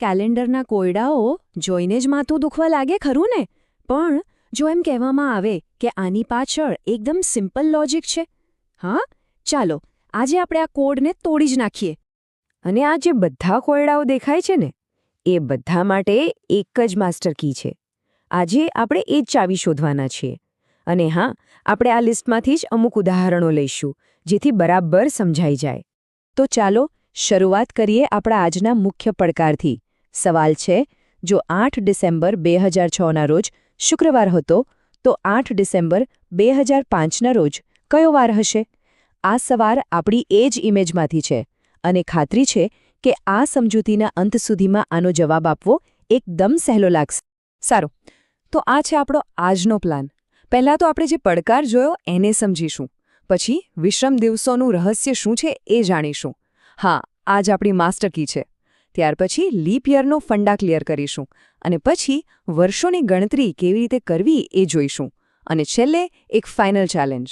કેલેન્ડરના કોયડાઓ જોઈને જ માથું દુખવા લાગે, ખરું ને? પણ જો એમ કહેવામાં આવે કે આની પાછળ એકદમ સિમ્પલ લોજિક છે, હા? ચાલો, આજે આપણે આ કોડને તોડી જ નાખીએ. અને આ જે બધા કોયડાઓ દેખાય છે ને, એ બધા માટે એક જ માસ્ટર કી છે. આજે આપણે એ જ ચાવી શોધવાના છીએ. અને હા, આપણે આ લિસ્ટમાંથી જ અમુક ઉદાહરણો લઈશું, જેથી બરાબર સમજાઈ જાય. તો ચાલો, શરૂઆત કરીએ આપણા આજના મુખ્ય પડકારથી. સવાલ છે, જો આઠ ડિસેમ્બર બે હજાર છના રોજ શુક્રવાર હતો, તો આઠ ડિસેમ્બર બે હજાર પાંચના રોજ કયો વાર હશે? આ સવાર આપણી એ જ ઇમેજમાંથી છે અને ખાતરી છે કે આ સમજૂતીના અંત સુધીમાં આનો જવાબ આપવો એકદમ સહેલો લાગશે. સારું, તો આ છે આપણો આજનો પ્લાન. પહેલાં તો આપણે જે પડકાર જોયો એને સમજીશું. પછી વિશ્રમ દિવસોનું રહસ્ય શું છે એ જાણીશું. હા, આજ આપણી માસ્ટર કી છે. ત્યાર પછી લીપ યરનો ફંડા ક્લિયર કરીશું અને પછી વર્ષોની ગણતરી કેવી રીતે કરવી એ જોઈશું. અને છેલ્લે એક ફાઇનલ ચેલેન્જ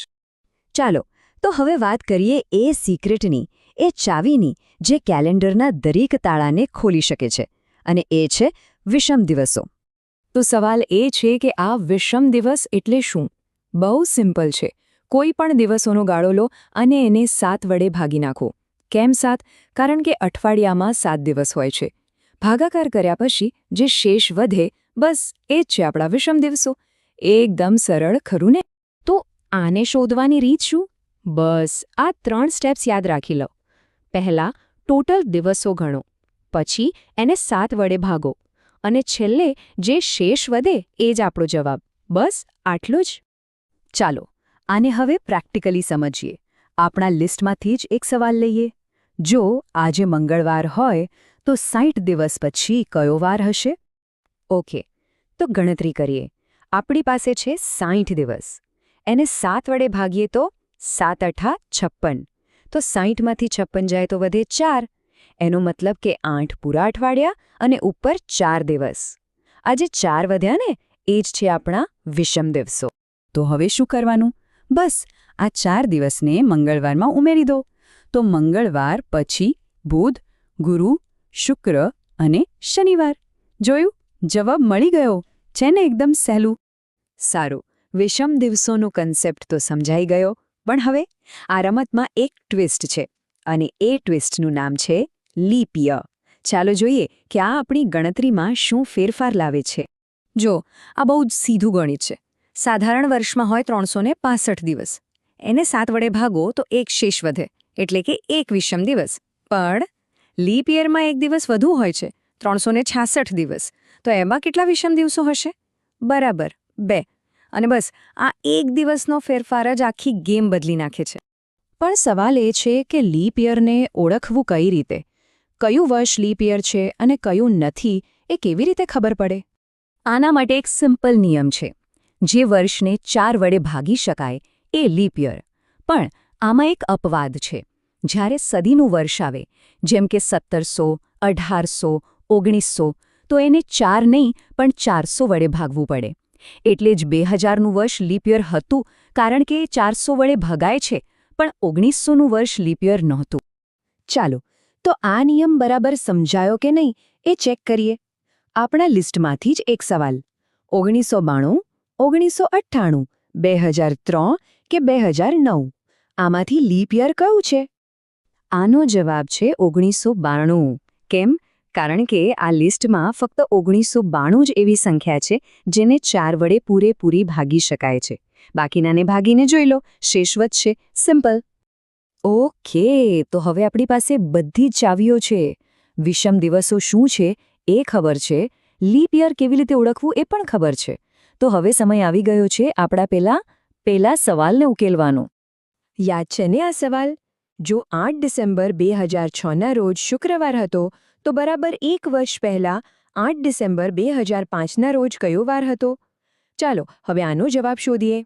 ચાલો, તો હવે વાત કરીએ એ સિક્રેટની એ ચાવીની, જે કેલેન્ડરના દરેક તાળાને ખોલી શકે છે. અને એ છે વિષમ દિવસો. તો સવાલ એ છે કે આ વિષમ દિવસ એટલે શું? બહુ સિમ્પલ છે. કોઈ પણ દિવસોનો ગાળો લો અને એને સાત વડે ભાગી નાખો. કેમ સાત? કારણ કે અઠવાડિયામાં સાત દિવસ હોય છે. ભાગાકાર કર્યા પછી જે શેષ વધે, બસ એ જ છે આપણા વિષમ દિવસો. એકદમ સરળ, ખરું ને? તો આને શોધવાની રીત શું? બસ, આ ત્રણ સ્ટેપ્સ યાદ રાખી લો. પહેલા, ટોટલ દિવસો ગણો. પછી, એને સાત વડે ભાગો. અને છેલ્લે, જે શેષ વધે, એ જ આપણો જવાબ. બસ, આટલો જ? ચાલો, આને હવે પ્રેક્ટિકલી સમજીએ. આપણા લિસ્ટમાંથી જ એક સવાલ લઈએ. જો આજે મંગળવાર હોય, તો સાઠ દિવસ પછી કયો વાર હશે? ઓકે, તો ગણતરી કરીએ. આપણી પાસે છે સાઠ દિવસ. એને સાત વડે ભાગીએ તો સાત અઠા છપ્પન. તો સાઠમાંથી છપ્પન જાય તો વધે ચાર. એનો મતલબ કે આઠ પૂરા અઠવાડિયા અને ઉપર ચાર દિવસ. આજે ચાર વધ્યા ને, એ જ છે આપણા વિષમ દિવસો. તો હવે શું કરવાનું? બસ, આ ચાર દિવસને મંગળવારમાં ઉમેરી દો. તો મંગળવાર પછી બુધ, ગુરુ, શુક્ર અને શનિવાર. જોયું? જવાબ મળી ગયો. છે ને એકદમ સહેલું. સારું, વિષમ દિવસોનો કન્સેપ્ટ તો સમજાઈ ગયો, પણ હવે આ રમતમાં એક ટ્વિસ્ટ છે અને એ ટ્વિસ્ટનું નામ છે લીપિય. ચાલો જોઈએ કે આ આપણી ગણતરીમાં શું ફેરફાર લાવે છે. જો, આ બહુ જ સીધું ગણિત છે. સાધારણ વર્ષમાં હોય ત્રણસો દિવસ. એને સાત વડે ભાગો તો એક શેષ વધે, એટલે કે એક વિષમ દિવસ. પણ લીપ યરમાં એક દિવસ વધુ હોય છે ત્રણસો દિવસ. તો એમાં કેટલા વિષમ દિવસો હશે? બરાબર, બે. અને બસ, આ એક દિવસનો ફેરફાર જ આખી ગેમ બદલી નાખે છે. પણ સવાલ એ છે કે લીપ યરને ઓળખવું કઈ રીતે? કયું વર્ષ લીપ યર છે અને કયું નથી, એ કેવી રીતે ખબર પડે? આના માટે એક સિમ્પલ નિયમ છે. જે વર્ષને ચાર વડે ભાગી શકાય, એ લીપિયર પણ આમાં એક અપવાદ છે. જ્યારે સદીનું વર્ષ આવે, જેમ કે સત્તરસો, અઢારસો ઓગણીસો તો એને ચાર નહીં, પણ ચારસો વડે ભાગવું પડે. એટલે જ બે હજારનું વર્ષ લીપિયર હતું, કારણ કે ચારસો વડે ભગાય છે, પણ ઓગણીસોનું વર્ષ લીપિયર નહોતું. ચાલો, તો આ નિયમ બરાબર સમજાયો કે નહીં, એ ચેક કરીએ. આપણા લિસ્ટમાંથી જ એક સવાલ. ઓગણીસો બાણું ઓગણીસો અઠ્ઠાણું, બે હજાર ત્રણ કે બે હજાર નવ. આમાંથી લીપ યર કયું છે? આનો જવાબ છે ઓગણીસો બાણું. કેમ? કારણ કે આ લિસ્ટમાં ફક્ત ઓગણીસો બાણું જ એવી સંખ્યા છે જેને ચાર વડે પૂરેપૂરી ભાગી શકાય છે. બાકીનાને ભાગીને જોઈ લો, શેષવત છે સિમ્પલ ઓકે, તો હવે આપણી પાસે બધી જ ચાવીઓ છે. વિષમ દિવસો શું છે એ ખબર છે. લીપ યર કેવી રીતે ઓળખવું એ પણ ખબર છે. તો હવે સમય આવી ગયો છે આપણા પેલા પેલા સવાલને ઉકેલવાનો. યાદ છે ને આ સવાલ? જો આઠ ડિસેમ્બર બે હજાર છના રોજ શુક્રવાર હતો, તો બરાબર એક વર્ષ પહેલાં આઠ ડિસેમ્બર બે હજાર પાંચના રોજ કયો વાર હતો? ચાલો, હવે આનો જવાબ શોધીએ.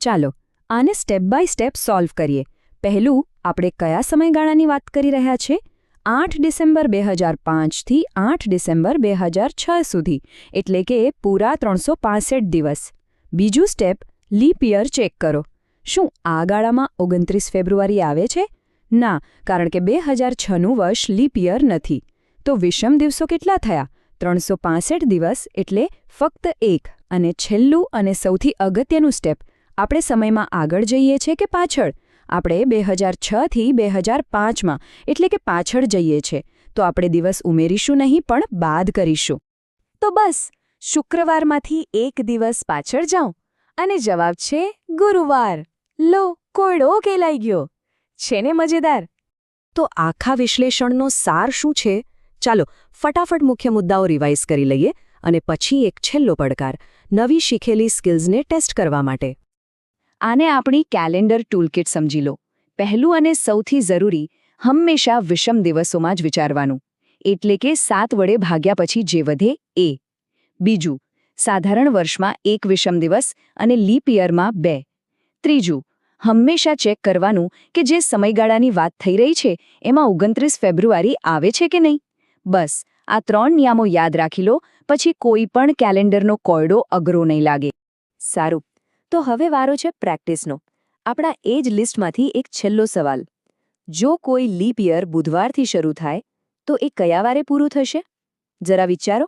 ચાલો, આને સ્ટેપ બાય સ્ટેપ સોલ્વ કરીએ. પહેલું, આપણે કયા સમયગાળાની વાત કરી રહ્યા છે? આઠ ડિસેમ્બર બે હજાર પાંચથી આઠ ડિસેમ્બર બે હજાર છ સુધી, એટલે કે પૂરા ત્રણસો દિવસ. બીજું સ્ટેપ, લીપ ચેક કરો. શું આ ગાળામાં ઓગણત્રીસ ફેબ્રુઆરી આવે છે? ના, કારણ કે બે હજાર છનું વર્ષ લીપ નથી. તો વિષમ દિવસો કેટલા થયા? ત્રણસો દિવસ, એટલે ફક્ત એક. અને છેલ્લું અને સૌથી અગત્યનું સ્ટેપ, આપણે સમયમાં આગળ જઈએ છીએ કે પાછળ? આપણે બે હજાર છથી બે હજાર પાંચમાં, એટલે કે પાછળ જઈએ છીએ તો આપણે દિવસ ઉમેરીશું નહીં, પણ બાદ કરીશું. તો બસ, શુક્રવારમાંથી એક દિવસ પાછળ જાઉં, અને જવાબ છે ગુરુવાર. લો, કોયડો કેલાઈ ગયો. છે ને મજેદાર? તો આખા વિશ્લેષણનો સાર શું છે? ચાલો, ફટાફટ મુખ્ય મુદ્દાઓ રિવાઇઝ કરી લઈએ, અને પછી એક છેલ્લો પડકાર, નવી શીખેલી સ્કિલ્સને ટેસ્ટ કરવા માટે. આને આપણી કેલેન્ડર ટૂલકિટ સમજી લો. પહેલું અને સૌથી જરૂરી, હંમેશા વિષમ દિવસોમાં જ વિચારવાનું. એટલે કે સાત વડે ભાગ્યા પછી જે વધે, એ. બીજું, સાધારણ વર્ષમાં એક વિષમ દિવસ અને લીપ યરમાં બે. ત્રીજું, હંમેશા ચેક કરવાનું કે જે સમયગાળાની વાત થઈ રહી છે, એમાં ઓગણત્રીસ ફેબ્રુઆરી આવે છે કે નહીં? બસ, આ ત્રણ નિયમો યાદ રાખી લો, પછી કોઈ પણ કેલેન્ડરનો કોયડો અઘરો નહીં લાગે. સારું. તો હવે વારો છે પ્રેક્ટિસનો. આપણા એ જ લિસ્ટમાંથી એક છેલ્લો સવાલ. જો કોઈ લીપ યર બુધવારથી શરૂ થાય, તો એ કયા વારે પૂરું થશે? જરા વિચારો.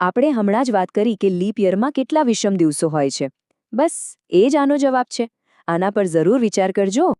આપણે હમણાં જ વાત કરી કે લીપ યરમાં કેટલા વિષમ દિવસો હોય છે. બસ, એ જ આનો જવાબ છે. આના પર જરૂર વિચાર કરજો.